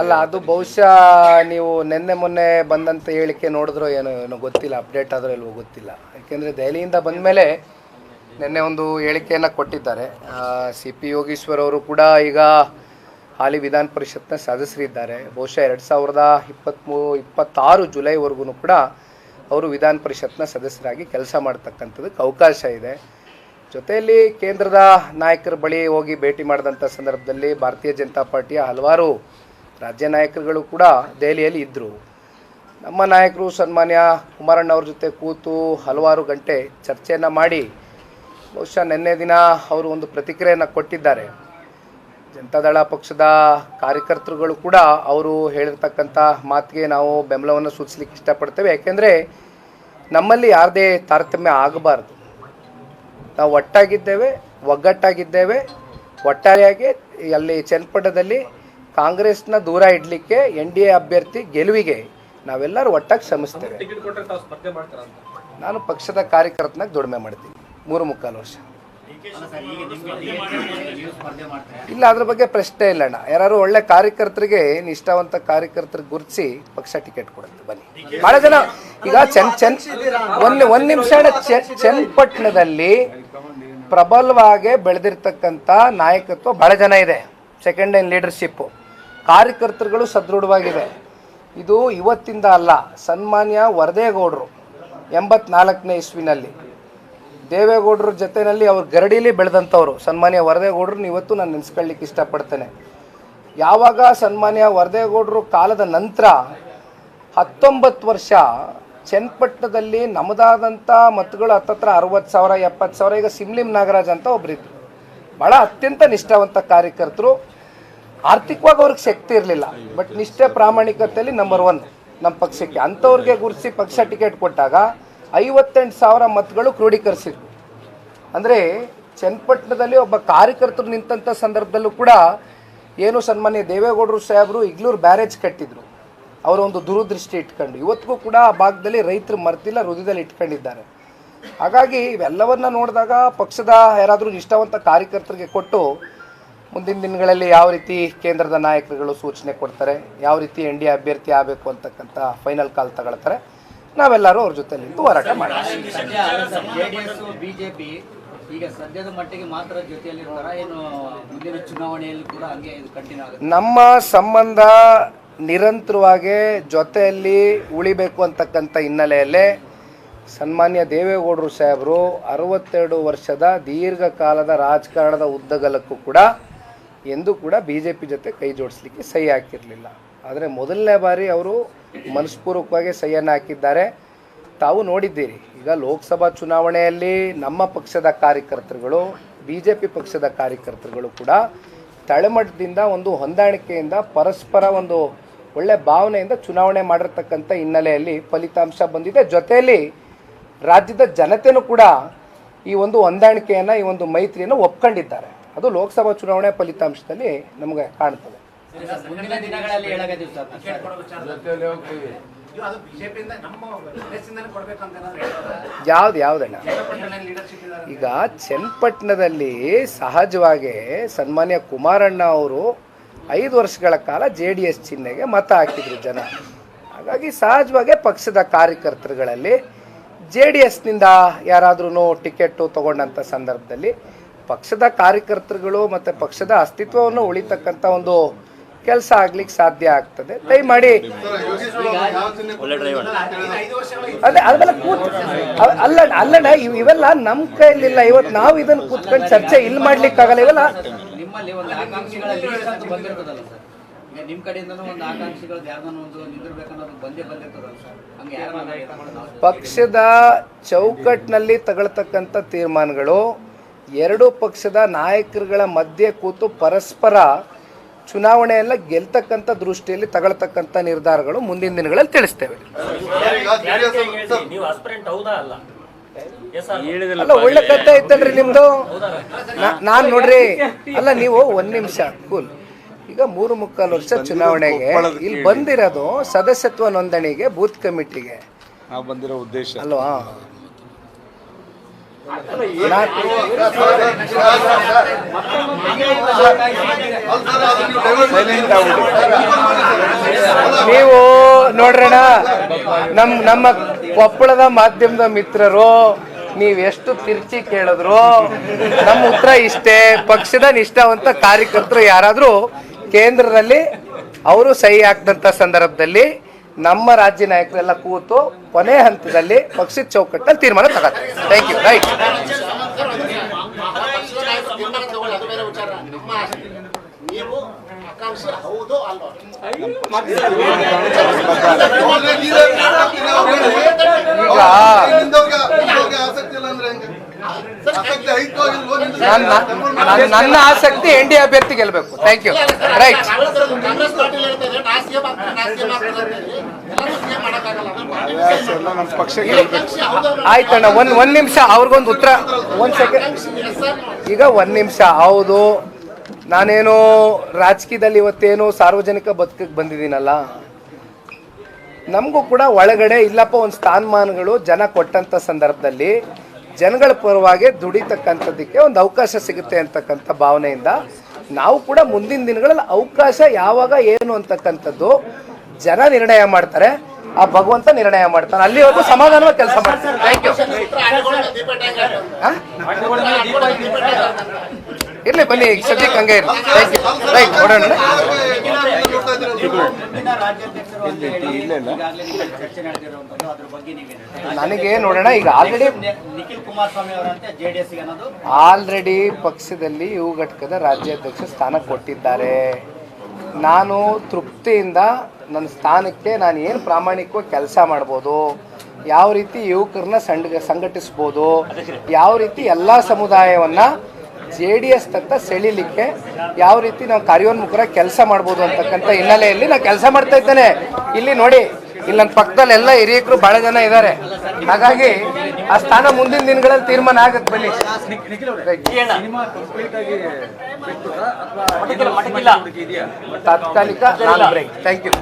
ಅಲ್ಲ ಅದು ಬಹುಶಃ ನೀವು ನಿನ್ನೆ ಮೊನ್ನೆ ಬಂದಂತ ಹೇಳಿಕೆ ನೋಡಿದ್ರೋ ಏನೋ ಏನೋ ಗೊತ್ತಿಲ್ಲ ಅಪ್ಡೇಟ್ ಆದ್ರೂ ಇಲ್ವೋ ಗೊತ್ತಿಲ್ಲ. ಯಾಕೆಂದರೆ ದೆಹಲಿಯಿಂದ ಬಂದ ಮೇಲೆ ನಿನ್ನೆ ಒಂದು ಹೇಳಿಕೆಯನ್ನು ಕೊಟ್ಟಿದ್ದಾರೆ. ಸಿ ಪಿ ಯೋಗೀಶ್ವರ್ ಅವರು ಕೂಡ ಈಗ ಹಾಲಿ ವಿಧಾನ ಪರಿಷತ್ನ ಸದಸ್ಯರಿದ್ದಾರೆ. ಬಹುಶಃ ಎರಡು ಸಾವಿರದ ಇಪ್ಪತ್ತ್ಮೂ ಇಪ್ಪತ್ತಾರು ಜುಲೈವರೆಗೂ ಕೂಡ ಅವರು ವಿಧಾನ ಪರಿಷತ್ನ ಸದಸ್ಯರಾಗಿ ಕೆಲಸ ಮಾಡ್ತಕ್ಕಂಥದಕ್ಕೆ ಅವಕಾಶ ಇದೆ. ಜೊತೆಯಲ್ಲಿ ಕೇಂದ್ರದ ನಾಯಕರ ಬಳಿ ಹೋಗಿ ಭೇಟಿ ಮಾಡಿದಂಥ ಸಂದರ್ಭದಲ್ಲಿ ಭಾರತೀಯ ಜನತಾ ಪಾರ್ಟಿಯ ಹಲವಾರು ರಾಜ್ಯ ನಾಯಕರುಗಳು ಕೂಡ ದೆಹಲಿಯಲ್ಲಿ ಇದ್ದರು ನಮ್ಮ ನಾಯಕರು ಸನ್ಮಾನ್ಯ ಕುಮಾರಣ್ಣ ಅವ್ರ ಜೊತೆ ಕೂತು ಹಲವಾರು ಗಂಟೆ ಚರ್ಚೆಯನ್ನು ಮಾಡಿ, ಬಹುಶಃ ನಿನ್ನೆ ದಿನ ಅವರು ಒಂದು ಪ್ರತಿಕ್ರಿಯೆಯನ್ನು ಕೊಟ್ಟಿದ್ದಾರೆ. ಜನತಾದಳ ಪಕ್ಷದ ಕಾರ್ಯಕರ್ತರುಗಳು ಕೂಡ ಅವರು ಹೇಳಿರ್ತಕ್ಕಂಥ ಮಾತಿಗೆ ನಾವು ಬೆಂಬಲವನ್ನು ಸೂಚಿಸಲಿಕ್ಕೆ ಇಷ್ಟಪಡ್ತೇವೆ. ಯಾಕೆಂದರೆ ನಮ್ಮಲ್ಲಿ ಯಾರದೇ ತಾರತಮ್ಯ ಆಗಬಾರ್ದು. ನಾವು ಒಟ್ಟಾಗಿದ್ದೇವೆ, ಒಗ್ಗಟ್ಟಾಗಿದ್ದೇವೆ, ಒಟ್ಟಾರೆಯಾಗಿ ಅಲ್ಲಿ ಚನ್ನಪಟ್ಟಣದಲ್ಲಿ ಕಾಂಗ್ರೆಸ್ನ ದೂರ ಇಡಲಿಕ್ಕೆ ಎನ್ ಡಿ ಎ ಅಭ್ಯರ್ಥಿ ಗೆಲುವಿಗೆ ನಾವೆಲ್ಲರೂ ಒಟ್ಟಾಗಿ ಶ್ರಮಿಸ್ತೇವೆ. ನಾನು ಪಕ್ಷದ ಕಾರ್ಯಕರ್ತನಾಗಿ ದುಡಿಮೆ ಮಾಡ್ತೀನಿ. ಮೂರು ಮುಕ್ಕಾಲು ವರ್ಷ. ಇಲ್ಲ ಅದ್ರ ಬಗ್ಗೆ ಪ್ರಶ್ನೆ ಇಲ್ಲ ಅಣ್ಣ. ಯಾರು ಒಳ್ಳೆ ಕಾರ್ಯಕರ್ತರಿಗೆ ನಿಷ್ಠಾವಂತ ಕಾರ್ಯಕರ್ತರ ಗುರುತಿಸಿ ಪಕ್ಷ ಟಿಕೆಟ್ ಕೊಡುತ್ತೆ. ಬನ್ನಿ. ಬಹಳ ಜನ ಈಗ ಚೆನ್ ಚೆನ್ ಒಂದ್ ಒಂದ್ ನಿಮಿಷ ಚನ್ನಪಟ್ಟಣದಲ್ಲಿ ಪ್ರಬಲವಾಗಿ ಬೆಳೆದಿರ್ತಕ್ಕಂಥ ನಾಯಕತ್ವ ಬಹಳ ಜನ ಇದೆ. ಸೆಕೆಂಡ್ ಲೈನ್ ಲೀಡರ್ಶಿಪ್ಪು ಕಾರ್ಯಕರ್ತರುಗಳು ಸದೃಢವಾಗಿದೆ ಇದು ಇವತ್ತಿಂದ ಅಲ್ಲ, ಸನ್ಮಾನ್ಯ ವರದೇಗೌಡರು ಎಂಬತ್ನಾಲ್ಕನೇ ಇಸ್ವಿನಲ್ಲಿ. ದೇವೇಗೌಡರ ಜೊತೆಯಲ್ಲಿ ಅವರು ಗರಡಿಲಿ ಬೆಳೆದಂಥವ್ರು. ಸನ್ಮಾನ್ಯ ವರದೇಗೌಡರನ್ನ ಇವತ್ತು ನಾನು ನೆನೆಸ್ಕೊಳ್ಳಿಕ್ಕೆ ಇಷ್ಟಪಡ್ತೇನೆ. ಯಾವಾಗ ಸನ್ಮಾನ್ಯ ವರದೇಗೌಡರು ಕಾಲದ ನಂತರ ಹತ್ತೊಂಬತ್ತು ವರ್ಷ ಚನ್ನಪಟ್ಟಣದಲ್ಲಿ ನಮ್ಮದಾದಂಥ ಮತಗಳು ಹತ್ತತ್ರ ಅರವತ್ತು ಸಾವಿರ, ಎಪ್ಪತ್ತು ಸಾವಿರ, ಈಗ ಸಿಮ್ಲಿಂ ನಾಗರಾಜ್ ಅಂತ ಒಬ್ಬರಿದ್ರು ಭಾಳ ಅತ್ಯಂತ ನಿಷ್ಠಾವಂತ ಕಾರ್ಯಕರ್ತರು. ಆರ್ಥಿಕವಾಗಿ ಅವ್ರಿಗೆ ಶಕ್ತಿ ಇರಲಿಲ್ಲ. ಬಟ್ ನಿಷ್ಠೆ ಪ್ರಾಮಾಣಿಕತೆಯಲ್ಲಿ ನಂಬರ್ ಒನ್ ನಮ್ಮ ಪಕ್ಷಕ್ಕೆ. ಅಂಥವ್ರಿಗೆ ಗುರ್ಸಿ ಪಕ್ಷ ಟಿಕೆಟ್ ಕೊಟ್ಟಾಗ ಐವತ್ತೆಂಟು ಸಾವಿರ ಮತಗಳು ಕ್ರೋಢೀಕರಿಸಿದ್ರು ಅಂದರೆ ಚನ್ನಪಟ್ಟಣದಲ್ಲಿ ಒಬ್ಬ ಕಾರ್ಯಕರ್ತರು ನಿಂತಂಥ ಸಂದರ್ಭದಲ್ಲೂ ಕೂಡ ಏನು ಸನ್ಮಾನ್ಯ ದೇವೇಗೌಡರು ಸಾಹೇಬರು ಇಗ್ಲೂರು ಬ್ಯಾರೇಜ್ ಕಟ್ಟಿದ್ರು. ಅವರ ಒಂದು ದೂರದೃಷ್ಟಿ ಇಟ್ಕೊಂಡು. ಇವತ್ತಿಗೂ ಕೂಡ ಆ ಭಾಗದಲ್ಲಿ ರೈತರು ಮರ್ತಿಲ್ಲ, ಹೃದಯದಲ್ಲಿ ಇಟ್ಕೊಂಡಿದ್ದಾರೆ. ಹಾಗಾಗಿ ಇವೆಲ್ಲವನ್ನ ನೋಡಿದಾಗ ಪಕ್ಷದ ಯಾರಾದರೂ ನಿಷ್ಠಾವಂತ ಕಾರ್ಯಕರ್ತರಿಗೆ ಕೊಟ್ಟು ಮುಂದಿನ ದಿನಗಳಲ್ಲಿ ಯಾವ ರೀತಿ ಕೇಂದ್ರದ ನಾಯಕರುಗಳು ಸೂಚನೆ ಕೊಡ್ತಾರೆ ಯಾವ ರೀತಿ ಎನ್ ಡಿ ಎ ಅಭ್ಯರ್ಥಿ ಆಗಬೇಕು ಅಂತಕ್ಕಂಥ ಫೈನಲ್ ಕಾಲ್ ತಗೊಳ್ತಾರೆ ನಾವೆಲ್ಲರೂ ಅವ್ರ ಜೊತೆ ನಿಂತು ಹೋರಾಟ ಮಾಡ್ತೀವಿ ಬಿಜೆಪಿ ಈಗ ಸದ್ಯದ ಮಟ್ಟಿಗೆ ಮಾತ್ರ ಏನು ಮುಂದಿನ ಚುನಾವಣೆಯಲ್ಲಿ ಕೂಡ ಹಂಗೆ ಇದು ಕಂಟಿನ್ಯೂ ಆಗುತ್ತೆ? ನಮ್ಮ ಸಂಬಂಧ ನಿರಂತರವಾಗಿ ಜೊತೆಯಲ್ಲಿ ಉಳಿಬೇಕು ಅಂತಕ್ಕಂಥ ಹಿನ್ನೆಲೆಯಲ್ಲಿ ಸನ್ಮಾನ್ಯ ದೇವೇಗೌಡರು ಸಾಹೇಬರು ಅರವತ್ತೆರಡು ವರ್ಷದ ದೀರ್ಘಕಾಲದ ರಾಜಕಾರಣದ ಉದ್ದಗಲಕ್ಕೂ ಕೂಡ ಎಂದೂ ಕೂಡ ಬಿ ಜೆ ಪಿ ಜೊತೆ ಕೈ ಜೋಡಿಸ್ಲಿಕ್ಕೆ ಸಹಿ ಹಾಕಿರಲಿಲ್ಲ. ಆದರೆ ಮೊದಲನೇ ಬಾರಿ ಅವರು ಮನಸ್ಪೂರ್ವಕವಾಗಿ ಸಹಿಯನ್ನು ಹಾಕಿದ್ದಾರೆ. ತಾವು ನೋಡಿದ್ದೀರಿ, ಈಗ ಲೋಕಸಭಾ ಚುನಾವಣೆಯಲ್ಲಿ ನಮ್ಮ ಪಕ್ಷದ ಕಾರ್ಯಕರ್ತರುಗಳು ಬಿ ಜೆ ಪಿ ಪಕ್ಷದ ಕಾರ್ಯಕರ್ತರುಗಳು ಕೂಡ ತಳಮಟ್ಟದಿಂದ ಒಂದು ಹೊಂದಾಣಿಕೆಯಿಂದ ಪರಸ್ಪರ ಒಂದು ಒಳ್ಳೆ ಭಾವನೆಯಿಂದ ಚುನಾವಣೆ ಮಾಡಿರ್ತಕ್ಕಂಥ ಹಿನ್ನೆಲೆಯಲ್ಲಿ ಫಲಿತಾಂಶ ಬಂದಿದೆ. ಜೊತೆಯಲ್ಲಿ ರಾಜ್ಯದ ಜನತೆನೂ ಕೂಡ ಈ ಒಂದು ಹೊಂದಾಣಿಕೆಯನ್ನು, ಈ ಒಂದು ಮೈತ್ರಿಯನ್ನು ಒಪ್ಕೊಂಡಿದ್ದಾರೆ. ಅದು ಲೋಕಸಭಾ ಚುನಾವಣೆ ಫಲಿತಾಂಶದಲ್ಲಿ ನಮಗೆ ಕಾಣ್ತದೆ? ಯಾವ್ದು ಯಾವ್ದಣ್ಣ. ಈಗ ಚನ್ನಪಟ್ಟಣದಲ್ಲಿ ಸಹಜವಾಗಿ ಸನ್ಮಾನ್ಯ ಕುಮಾರಣ್ಣ ಅವರು ಐದು ವರ್ಷಗಳ ಕಾಲ ಜೆ ಡಿ ಎಸ್ ಚಿಹ್ನೆಗೆ ಮತ ಹಾಕಿದ್ರು ಜನ. ಹಾಗಾಗಿ ಸಹಜವಾಗಿ ಪಕ್ಷದ ಕಾರ್ಯಕರ್ತರುಗಳಲ್ಲಿ ಜೆ ಡಿ ಎಸ್ನಿಂದ ಯಾರಾದ್ರೂ ಟಿಕೆಟು ತಗೊಂಡಂಥ ಸಂದರ್ಭದಲ್ಲಿ ಪಕ್ಷದ ಕಾರ್ಯಕರ್ತರುಗಳು ಮತ್ತು ಪಕ್ಷದ ಅಸ್ತಿತ್ವವನ್ನು ಉಳಿತಕ್ಕಂಥ ಒಂದು ಕೆಲಸ ಆಗ್ಲಿಕ್ಕೆ ಸಾಧ್ಯ ಆಗ್ತದೆ. ದಯಮಾಡಿ ಅದೇ ಅದೆಲ್ಲ ಕೂತ್ ಅಲ್ಲ ಅಲ್ಲಣ್ಣ ಇವೆಲ್ಲ ನಮ್ಮ ಕೈಲಿಲ್ಲ ಇವತ್ತು ನಾವು ಇದನ್ನ ಕೂತ್ಕೊಂಡು ಚರ್ಚೆ ಇಲ್ಲಿ ಮಾಡ್ಲಿಕ್ಕಾಗಲ್ಲ. ಇವೆಲ್ಲ ಪಕ್ಷದ ಚೌಕಟ್ಟಿನಲ್ಲಿ ತಗೊಳ್ತಕ್ಕಂಥ ತೀರ್ಮಾನಗಳು ಎರಡು ಪಕ್ಷದ ನಾಯಕರುಗಳ ಮಧ್ಯೆ ಕೂತು ಪರಸ್ಪರ ಚುನಾವಣೆಯೆಲ್ಲ ಗೆಲ್ತಕ್ಕಂಥ ದೃಷ್ಟಿಯಲ್ಲಿ ತಗೊಳ್ತಕ್ಕಂಥ ನಿರ್ಧಾರಗಳು ಮುಂದಿನ ದಿನಗಳಲ್ಲಿ ತಿಳಿಸ್ತೇವೆ. ನೀವು ಆಸ್ಪಿರೆಂಟ್ ಹೌದಾ ಅಲ್ಲ? ಎಸ್ ಅಲ್ಲ ಒಳ್ಳೆ ಕಥೆ ಐತಲ್ರಿ ನಿಮ್ದು? ನಾ- ನಾನ್ ನೋಡ್ರಿ ಅಲ್ಲ ನೀವು ಒಂದ್ ನಿಮಿಷ ಕೂಲ್. ಈಗ ಮೂರು ಮುಕ್ಕಾಲು ವರ್ಷ ಚುನಾವಣೆಗೆ ಇಲ್ಲಿ ಬಂದಿರೋದು ಸದಸ್ಯತ್ವ ನೋಂದಣಿಗೆ ಬೂತ್ ಕಮಿಟಿಗೆ. ಬಂದಿರೋ ಉದ್ದೇಶ. ಅಲ್ವಾ? ನೀವು ನೋಡ್ರಣ ನಮ್ ನಮ್ಮ ಕೊಪ್ಪಳದ ಮಾಧ್ಯಮದ ಮಿತ್ರರು, ನೀವ್ ಎಷ್ಟು ತಿರ್ಚಿ ಕೇಳಿದ್ರು ನಮ್ಮ ಉತ್ತರ ಇಷ್ಟೇ, ಪಕ್ಷದ ನಿಷ್ಠಾವಂತ ಕಾರ್ಯಕರ್ತರು ಯಾರಾದರೂ ಕೇಂದ್ರದಲ್ಲಿ ಅವರು ಸಹಿ ಹಾಕಿದಂಥ ಸಂದರ್ಭದಲ್ಲಿ ನಮ್ಮ ರಾಜ್ಯ ನಾಯಕರೆಲ್ಲ ಕೂತು ಕೊನೆ ಹಂತದಲ್ಲಿ ಪಕ್ಷದ ಚೌಕಟ್ಟಲ್ಲಿ ತೀರ್ಮಾನ ತಗೋತಾರೆ. ಥ್ಯಾಂಕ್ ಯು ರೈಟ್ ನನ್ನ ಆಸಕ್ತಿ ಎನ್ ಡಿ ಅಭ್ಯರ್ಥಿ ಗೆಲ್ಲಬೇಕು thank you right Congress party ಹೇಳ್ತಾ ಇದೆ ನಾ ಸಿಎಂ ಆಗ್ತೀನಿ ನಾ ಸಿಎಂ ಆಗ್ತೀನಿ ಅಂತ ಹೇಳಿ ಎಲ್ಲರೂ ಸಿಎಂ ಮಾಡಕ್ಕಾಗಲ್ಲ. ಅದು ಪಾರ್ಟಿ ವಿಷಯ. ಆಕಾಂಕ್ಷಿ ಆಯ್ತಣ್ಣ ಒಂದ್ ಒಂದ್ ನಿಮಿಷ ಅವ್ರಿಗೊಂದು ಉತ್ತರ. ಒಂದ್ ಸೆಕೆಂಡ್? ಈಗ ಒಂದ್ ನಿಮಿಷ ಹೌದು. ನಾನೇನು ರಾಜಕೀಯದಲ್ಲಿ ಇವತ್ತೇನು ಸಾರ್ವಜನಿಕ ಬದುಕಕ್ಕೆ ಬಂದಿದ್ದೀನಲ್ಲ. ನಮಗೂ ಕೂಡ ಒಳಗಡೆ ಇಲ್ಲಪ್ಪ ಒಂದು ಸ್ಥಾನಮಾನಗಳು ಜನ ಕೊಟ್ಟಂತ ಸಂದರ್ಭದಲ್ಲಿ ಜನಗಳ ಪರವಾಗಿ ದುಡಿತಕ್ಕಂಥದ್ದಕ್ಕೆ ಒಂದು ಅವಕಾಶ ಸಿಗುತ್ತೆ ಅಂತಕ್ಕಂಥ ಭಾವನೆಯಿಂದ ನಾವು ಕೂಡ ಮುಂದಿನ ದಿನಗಳಲ್ಲಿ ಅವಕಾಶ ಯಾವಾಗ ಏನು ಅಂತಕ್ಕಂಥದ್ದು ಜನ ನಿರ್ಣಯ ಮಾಡ್ತಾರೆ, ಆ ಭಗವಂತ ನಿರ್ಣಯ ಮಾಡ್ತಾನೆ. ಅಲ್ಲಿವರೆಗೂ ಸಮಾಧಾನವಾಗಿ ಕೆಲಸ ಮಾಡ್ತಾರೆ. ಥ್ಯಾಂಕ್. ಇರ್ಲಿ, ಬನ್ನಿ, ಸದ್ಯಕ್ಕೆ ಹಂಗೆ ಇರಲಿ. ಥ್ಯಾಂಕ್ ಯು ರೈಟ್ ನೋಡೋಣ ಮುಂದಿನ ರಾಜ್ಯಾಧ್ಯಕ್ಷರು ಅಂತ ಹೇಳಿ ಈಗಾಗಲೇ ಚರ್ಚೆ ನಡೆದಿರುವಂತದ್ದು ಅದ್ರ ಬಗ್ಗೆ ನೀವೇನು ನನಗೆ ನೋಡೋಣ ಈಗ ಆಲ್ರೆಡಿ ನಿಖಿಲ್ ಕುಮಾರಸ್ವಾಮಿ ಅವರಂತೆ ಜೆಡಿಎಸ್ ಎಸ್ ಆಲ್ರೆಡಿ ಪಕ್ಷದಲ್ಲಿ ಯುವ ಘಟಕದ ರಾಜ್ಯಾಧ್ಯಕ್ಷ ಸ್ಥಾನ ಕೊಟ್ಟಿದ್ದಾರೆ. ನಾನು ತೃಪ್ತಿಯಿಂದ ನನ್ನ ಸ್ಥಾನಕ್ಕೆ ನಾನು ಏನು ಪ್ರಾಮಾಣಿಕವಾಗಿ ಕೆಲಸ ಮಾಡ್ಬೋದು ಯಾವ ರೀತಿ ಯುವಕರನ್ನ ಸಂಘ ಸಂಘಟಿಸ್ಬೋದು ಯಾವ ರೀತಿ ಎಲ್ಲ ಸಮುದಾಯವನ್ನ ಜೆ ಡಿ ಎಸ್ ತಕ್ಕ ಸೆಳಿಲಿಕ್ಕೆ ಯಾವ ರೀತಿ ನಾವು ಕಾರ್ಯೋನ್ಮುಖರ ಕೆಲಸ ಮಾಡ್ಬೋದು ಅಂತಕ್ಕಂಥ ಹಿನ್ನೆಲೆಯಲ್ಲಿ ನಾನು ಕೆಲಸ ಮಾಡ್ತಾ ಇದ್ದೇನೆ. ಇಲ್ಲಿ ನೋಡಿ ಇಲ್ಲಿ ನನ್ನ ಪಕ್ಕದಲ್ಲಿ ಎಲ್ಲ ಹಿರಿಯಕರು ಬಹಳ ಜನ ಇದ್ದಾರೆ ಹಾಗಾಗಿ ಆ ಸ್ಥಾನ ಮುಂದಿನ ದಿನಗಳಲ್ಲಿ ತೀರ್ಮಾನ ಆಗುತ್ತೆ ಬನ್ನಿ. ತಾತ್ಕಾಲಿಕ ನಾನು ಬ್ರೇಕ್ ಥ್ಯಾಂಕ್ ಯು